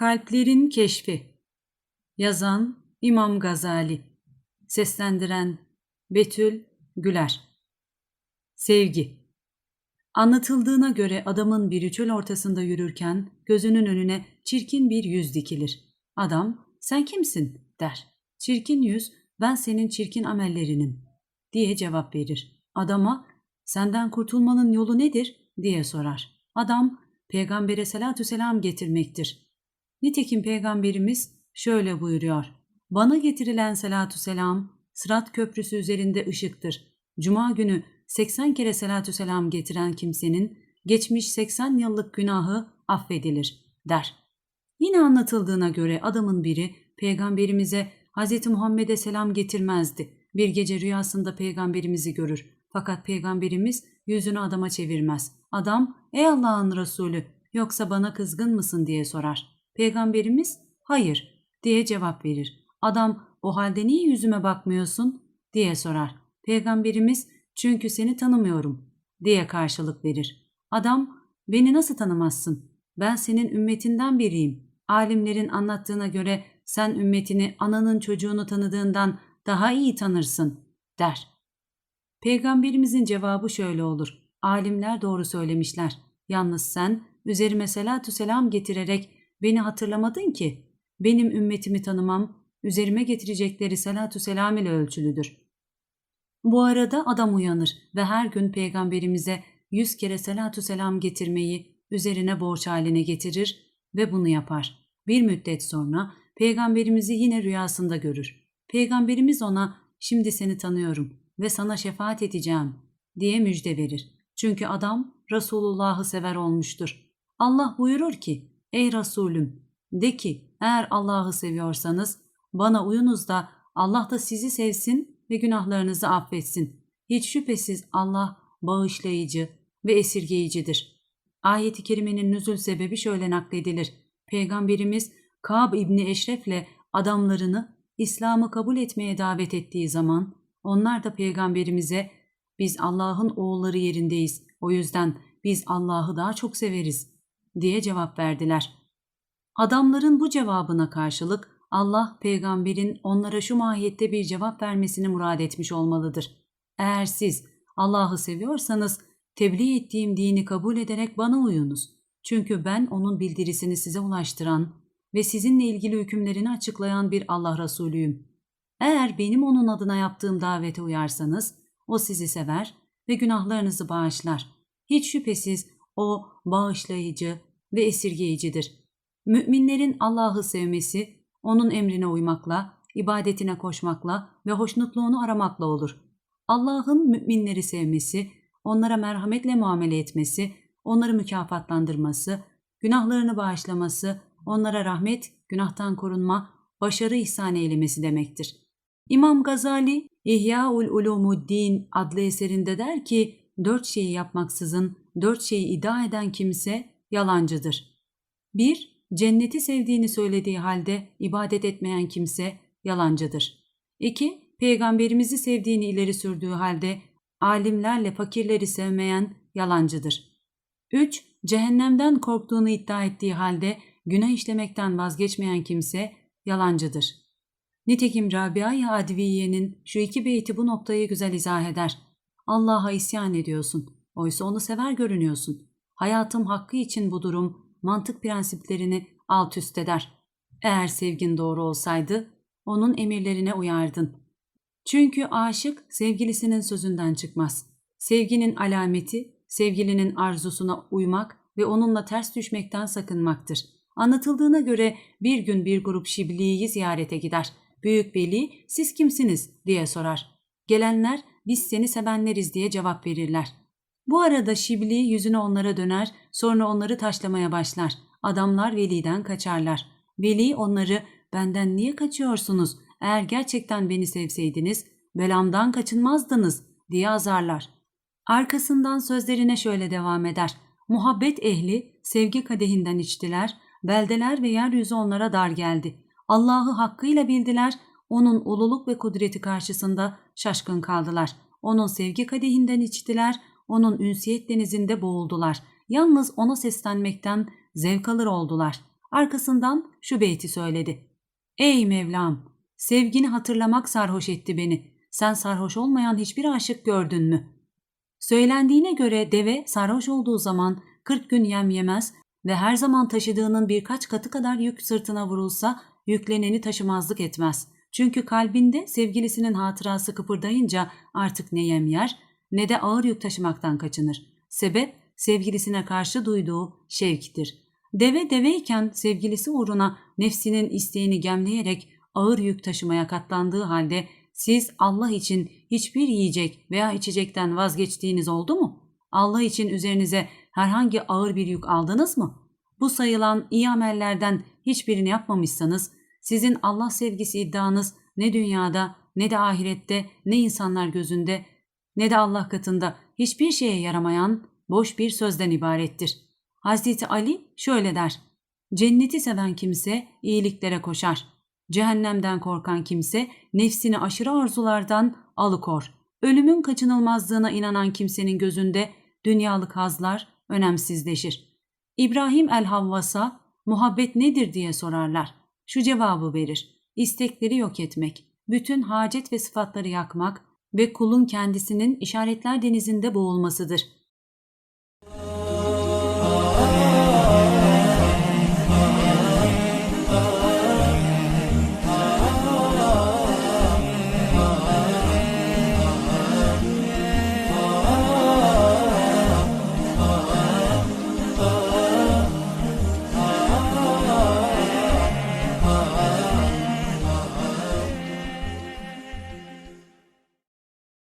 Kalplerin Keşfi Yazan İmam Gazali Seslendiren Betül Güler Sevgi Anlatıldığına göre adamın biri çöl ortasında yürürken gözünün önüne çirkin bir yüz dikilir. Adam, sen kimsin der. Çirkin yüz, ben senin çirkin amellerinim diye cevap verir. Adama, senden kurtulmanın yolu nedir diye sorar. Adam, peygambere salatü selam getirmektir. Nitekim peygamberimiz şöyle buyuruyor. Bana getirilen salatü selam, Sırat Köprüsü üzerinde ışıktır. Cuma günü 80 kere salatü selam getiren kimsenin geçmiş 80 yıllık günahı affedilir der. Yine anlatıldığına göre adamın biri peygamberimize Hz. Muhammed'e selam getirmezdi. Bir gece rüyasında peygamberimizi görür. Fakat peygamberimiz yüzünü adama çevirmez. Adam, ey Allah'ın Resulü yoksa bana kızgın mısın diye sorar. Peygamberimiz, hayır diye cevap verir. Adam, o halde niye yüzüme bakmıyorsun diye sorar. Peygamberimiz, çünkü seni tanımıyorum diye karşılık verir. Adam, beni nasıl tanımazsın? Ben senin ümmetinden biriyim. Alimlerin anlattığına göre sen ümmetini ananın çocuğunu tanıdığından daha iyi tanırsın der. Peygamberimizin cevabı şöyle olur. Alimler doğru söylemişler. Yalnız sen üzerime selatü selam getirerek beni hatırlamadın ki. Benim ümmetimi tanımam, üzerime getirecekleri selatü selam ile ölçülüdür. Bu arada adam uyanır ve her gün peygamberimize yüz kere selatü selam getirmeyi üzerine borç haline getirir ve bunu yapar. Bir müddet sonra peygamberimizi yine rüyasında görür. Peygamberimiz ona şimdi seni tanıyorum ve sana şefaat edeceğim diye müjde verir. Çünkü adam Resulullah'ı sever olmuştur. Allah buyurur ki ey Resulüm de ki eğer Allah'ı seviyorsanız bana uyunuz da Allah da sizi sevsin ve günahlarınızı affetsin. Hiç şüphesiz Allah bağışlayıcı ve esirgeyicidir. Ayet-i kerimenin nüzul sebebi şöyle nakledilir. Peygamberimiz Kab İbni Eşref'le adamlarını İslam'ı kabul etmeye davet ettiği zaman onlar da peygamberimize biz Allah'ın oğulları yerindeyiz o yüzden biz Allah'ı daha çok severiz diye cevap verdiler. Adamların bu cevabına karşılık Allah peygamberin onlara şu mahiyette bir cevap vermesini murad etmiş olmalıdır. Eğer siz Allah'ı seviyorsanız tebliğ ettiğim dini kabul ederek bana uyunuz. Çünkü ben onun bildirisini size ulaştıran ve sizinle ilgili hükümlerini açıklayan bir Allah Resulüyüm. Eğer benim onun adına yaptığım davete uyarsanız o sizi sever ve günahlarınızı bağışlar. Hiç şüphesiz o bağışlayıcı ve esirgeyicidir. Müminlerin Allah'ı sevmesi onun emrine uymakla, ibadetine koşmakla ve hoşnutluğunu aramakla olur. Allah'ın müminleri sevmesi, onlara merhametle muamele etmesi, onları mükafatlandırması, günahlarını bağışlaması, onlara rahmet, günahtan korunma, başarı ihsan eylemesi demektir. İmam Gazali, İhya-ul Ulumuddin adlı eserinde der ki, dört şeyi yapmaksızın dört şeyi iddia eden kimse yalancıdır. 1- cenneti sevdiğini söylediği halde ibadet etmeyen kimse yalancıdır. 2. Peygamberimizi sevdiğini ileri sürdüğü halde alimlerle fakirleri sevmeyen yalancıdır. 3. Cehennemden korktuğunu iddia ettiği halde günah işlemekten vazgeçmeyen kimse yalancıdır. Nitekim Rabia-i Adviye'nin şu iki beyti bu noktayı güzel izah eder. Allah'a isyan ediyorsun. Oysa onu sever görünüyorsun. Hayatım hakkı için bu durum mantık prensiplerini alt üst eder. Eğer sevgin doğru olsaydı onun emirlerine uyardın. Çünkü aşık sevgilisinin sözünden çıkmaz. Sevginin alameti sevgilinin arzusuna uymak ve onunla ters düşmekten sakınmaktır. Anlatıldığına göre bir gün bir grup Şibli'yi ziyarete gider. Büyük Veli siz kimsiniz diye sorar. Gelenler biz seni sevenleriz diye cevap verirler. Bu arada Şibli yüzünü onlara döner, sonra onları taşlamaya başlar. Adamlar Veli'den kaçarlar. Veli onları benden niye kaçıyorsunuz? Eğer gerçekten beni sevseydiniz belamdan kaçınmazdınız diye azarlar. Arkasından sözlerine şöyle devam eder. Muhabbet ehli sevgi kadehinden içtiler, beldeler ve yeryüzü onlara dar geldi. Allah'ı hakkıyla bildiler, onun ululuk ve kudreti karşısında şaşkın kaldılar. Onun sevgi kadehinden içtiler, onun ünsiyet denizinde boğuldular. Yalnız ona seslenmekten zevk alır oldular. Arkasından şu beyti söyledi. Ey Mevlam! Sevgini hatırlamak sarhoş etti beni. Sen sarhoş olmayan hiçbir aşık gördün mü? Söylendiğine göre deve sarhoş olduğu zaman 40 gün yem yemez ve her zaman taşıdığının birkaç katı kadar yük sırtına vurulsa yükleneni taşımazlık etmez. Çünkü kalbinde sevgilisinin hatırası kıpırdayınca artık ne yem yer ne de ağır yük taşımaktan kaçınır. Sebep sevgilisine karşı duyduğu şevktir. Deve deveyken sevgilisi uğruna nefsinin isteğini gemleyerek ağır yük taşımaya katlandığı halde siz Allah için hiçbir yiyecek veya içecekten vazgeçtiğiniz oldu mu? Allah için üzerinize herhangi ağır bir yük aldınız mı? Bu sayılan iyi amellerden hiçbirini yapmamışsanız sizin Allah sevgisi iddianız ne dünyada ne de ahirette ne insanlar gözünde ne de Allah katında hiçbir şeye yaramayan boş bir sözden ibarettir. Hazreti Ali şöyle der. Cenneti seven kimse iyiliklere koşar. Cehennemden korkan kimse nefsini aşırı arzulardan alıkor. Ölümün kaçınılmazlığına inanan kimsenin gözünde dünyalık hazlar önemsizleşir. İbrahim el-Havvas'a muhabbet nedir diye sorarlar. Şu cevabı verir. İstekleri yok etmek, bütün hacet ve sıfatları yakmak ve kulun kendisinin işaretler denizinde boğulmasıdır.